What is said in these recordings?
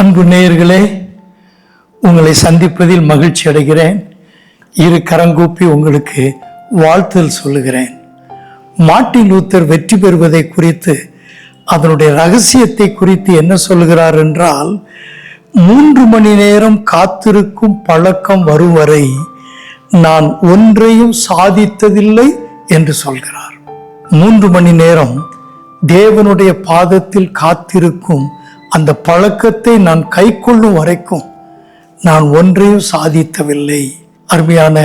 அன்பு நேயர்களே உங்களை சந்திப்பதில் மகிழ்ச்சி அடைகிறேன். இரு கரங்கூப்பி உங்களுக்கு வாழ்த்தல் சொல்லுகிறேன். மார்ட்டின் லூத்தர் வெற்றி பெறுவதை குறித்து அதனுடைய ரகசியத்தை குறித்து என்ன சொல்கிறார் என்றால் மூன்று மணி நேரம் காத்திருக்கும் பழக்கம் வரும் வரை நான் ஒன்றையும் சாதித்ததில்லை என்று சொல்கிறார். மூன்று மணி நேரம் தேவனுடைய பாதத்தில் காத்திருக்கும் அந்த பழக்கத்தை நான் கைக்கொள்ளும் வரைக்கும் நான் ஒன்றையும் சாதித்தவில்லை. அருமையான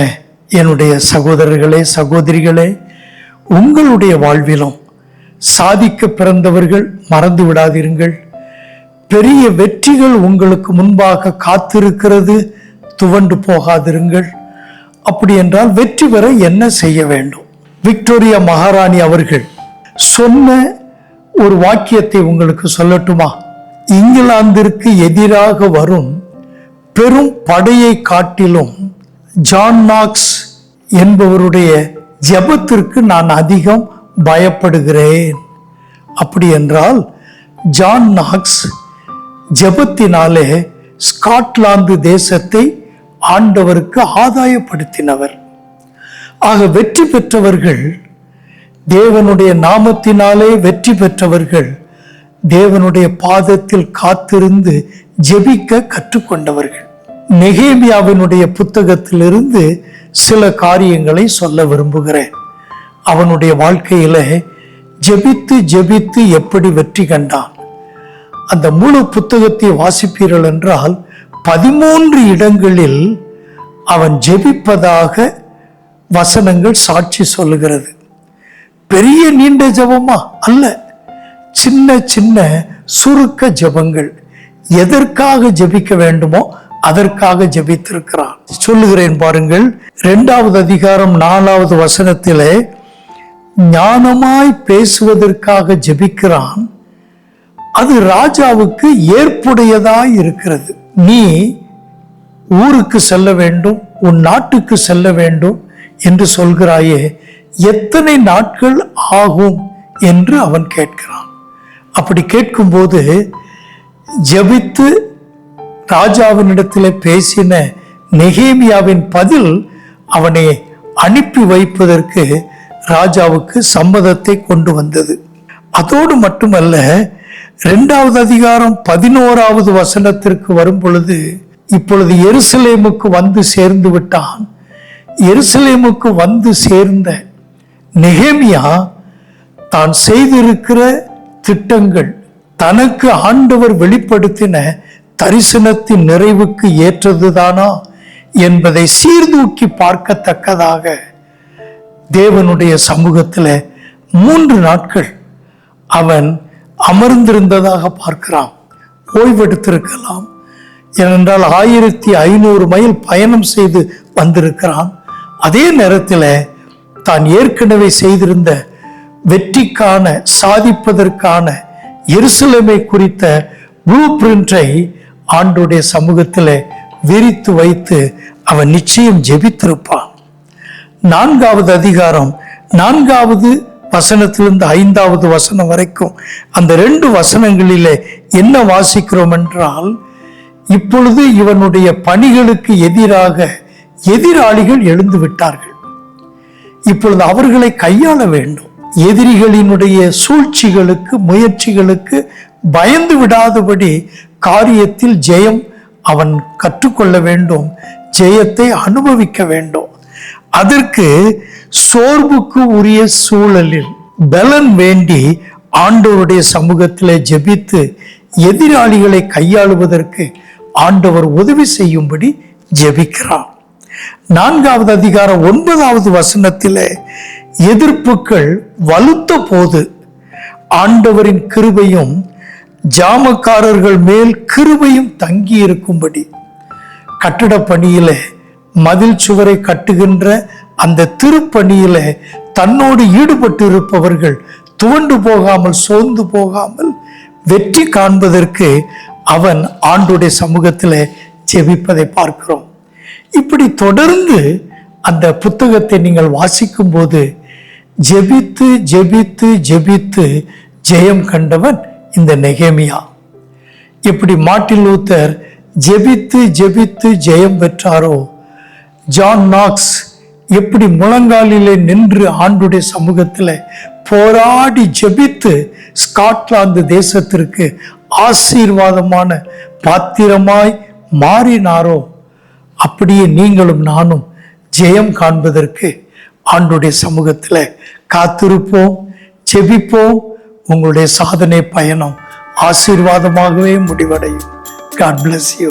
என்னுடைய சகோதரர்களே சகோதரிகளே உங்களுடைய வாழ்விலும் சாதிக்க பிறந்தவர்கள் மறந்து விடாதிருங்கள் பெரிய வெற்றிகள் உங்களுக்கு முன்பாக காத்திருக்கிறது துவண்டு போகாதிருங்கள். அப்படி என்றால் வெற்றி பெற என்ன செய்ய வேண்டும்? விக்டோரியா மகாராணி அவர்கள் சொன்ன ஒரு வாக்கியத்தை உங்களுக்கு சொல்லட்டுமா? இங்கிலாந்திற்கு எதிராக வரும் பெரும் படையை காட்டிலும் ஜான் நாக்ஸ் என்பவருடைய ஜெபத்திற்கு நான் அதிகம் பயப்படுகிறேன். அப்படி என்றால் ஜான் நாக்ஸ் ஜெபத்தினாலே ஸ்காட்லாந்து தேசத்தை ஆண்டவருக்கு ஆதாயப்படுத்தினவர். ஆக வெற்றி பெற்றவர்கள் தேவனுடைய நாமத்தினாலே வெற்றி பெற்றவர்கள் தேவனுடைய பாதத்தில் காத்திருந்து ஜெபிக்க கற்றுக்கொண்டவர்கள். நெகேமியாவினுடைய புத்தகத்திலிருந்து சில காரியங்களை சொல்ல விரும்புகிறேன். அவனுடைய வாழ்க்கையில ஜெபித்து ஜெபித்து எப்படி வெற்றி கண்டான்? அந்த முழு புத்தகத்தை வாசிப்பீர்கள் என்றால் பதிமூன்று இடங்களில் அவன் ஜெபிப்பதாக வசனங்கள் சாட்சி சொல்லுகிறது. பெரிய நீண்ட ஜபமா? அல்ல. சின்ன சின்ன சுருக்க ஜெபங்கள். எதற்காக ஜெபிக்க வேண்டுமோ அதற்காக ஜெபித்திருக்கிறான் சொல்லுகிறேன் பாருங்கள். இரண்டாவது அதிகாரம் நாலாவது வசனத்திலே ஞானமாய் பேசுவதற்காக ஜெபிக்கிறான். அது ராஜாவுக்கு ஏற்புடையதாய் இருக்கிறது. நீ ஊருக்கு செல்ல வேண்டும் உன் நாட்டுக்கு செல்ல வேண்டும் என்று சொல்கிறாயே எத்தனை நாட்கள் ஆகும் என்று அவன் கேட்கிறான். அப்படி கேட்கும்போது ஜெபித்து ராஜாவினிடத்தில் பேசின நெகேமியாவின் பதில் அவனை அனுப்பி வைப்பதற்கு ராஜாவுக்கு சம்மதத்தை கொண்டு வந்தது. அதோடு மட்டுமல்ல இரண்டாவது அதிகாரம் பதினோராவது வசனத்திற்கு வரும் பொழுது இப்பொழுது எருசலேமுக்கு வந்து சேர்ந்து விட்டான். எருசலேமுக்கு வந்து சேர்ந்த நெகேமியா தான் செய்திருக்கிற திட்டங்கள் தனக்கு ஆண்டவர் வெளிப்படுத்தின தரிசனத்தின் நிறைவுக்கு ஏற்றதுதானா என்பதை சீர்தூக்கி பார்க்கத்தக்கதாக தேவனுடைய சமூகத்தில் மூன்று நாட்கள் அவன் அமர்ந்திருந்ததாக பார்க்கிறான். ஓய்வெடுத்திருக்கலாம். ஏனென்றால் ஆயிரத்தி ஐநூறு மைல் பயணம் செய்து வந்திருக்கிறான். அதே நேரத்தில் தான் ஏற்கனவே செய்திருந்த வெற்றிக்கான சாதிப்பதற்கான எருசலேமை குறித்த ப்ளூ பிரிண்டை ஆண்டுடைய சமூகத்தில் விரித்து வைத்து அவன் நிச்சயம் ஜெபித்திருப்பான். நான்காவது அதிகாரம் நான்காவது வசனத்திலிருந்து ஐந்தாவது வசனம் வரைக்கும் அந்த ரெண்டு வசனங்களிலே என்ன வாசிக்கிறோம் என்றால் இப்பொழுது இவனுடைய பணிகளுக்கு எதிராக எதிராளிகள் எழுந்து விட்டார்கள். இப்பொழுது அவர்களை கையாள வேண்டும். எதிரிகளினுடைய சூழ்ச்சிகளுக்கு முயற்சிகளுக்கு பயந்து விடாதபடி காரியத்தில் ஜெயம் அவன் கற்றுக்கொள்ள வேண்டும் ஜெயத்தை அனுபவிக்க வேண்டும். அதற்கு சோர்வுக்கு உரிய சூழலில் பலன் வேண்டி ஆண்டவருடைய சமூகத்தில் ஜெபித்து எதிராளிகளை கையாளுவதற்கு ஆண்டவர் உதவி செய்யும்படி ஜெபிக்கிறான் நான்காவது அதிகாரம் ஒன்பதாவது வசனத்தில் எதிர்ப்புகள் வலுத்த போது ஆண்டவரின் கிருபையும் ஜாமக்காரர்கள் மேல் கிருபையும் தங்கி இருக்கும்படி. கட்டட பணியில மதில் சுவரை கட்டுகின்ற அந்த திருப்பணியில தன்னோடு ஈடுபட்டு இருப்பவர்கள் துவண்டு போகாமல் சோர்ந்து போகாமல் வெற்றி காண்பதற்கு அவன் ஆண்டுடைய சமூகத்தில் ஜெபிப்பதை பார்க்கிறோம். இப்படி தொடர்ந்து அந்த புத்தகத்தை நீங்கள் வாசிக்கும் போது ஜெபித்து ஜெபித்து ஜெபித்து ஜெயம் கண்டவன் இந்த நெகேமியா. இப்படி மார்ட்டின் லூத்தர் ஜெபித்து ஜெபித்து ஜெயம் பெற்றாரோ? ஜான் நாக்ஸ் எப்படி முழங்காலிலே நின்று ஆண்டுடைய சமூகத்தில் போராடி ஜெபித்து ஸ்காட்லாந்து தேசத்திற்கு ஆசீர்வாதமான பாத்திரமாய் மாறினாரோ? அப்படியே நீங்களும் நானும் ஜெயம் காண்பதற்கு ஆண்டுடைய சமூகத்தில் காத்திருப்போம் செபிப்போம். உங்களுடைய சாதனை பயணம் ஆசீர்வாதமாகவே முடிவடையும். God bless you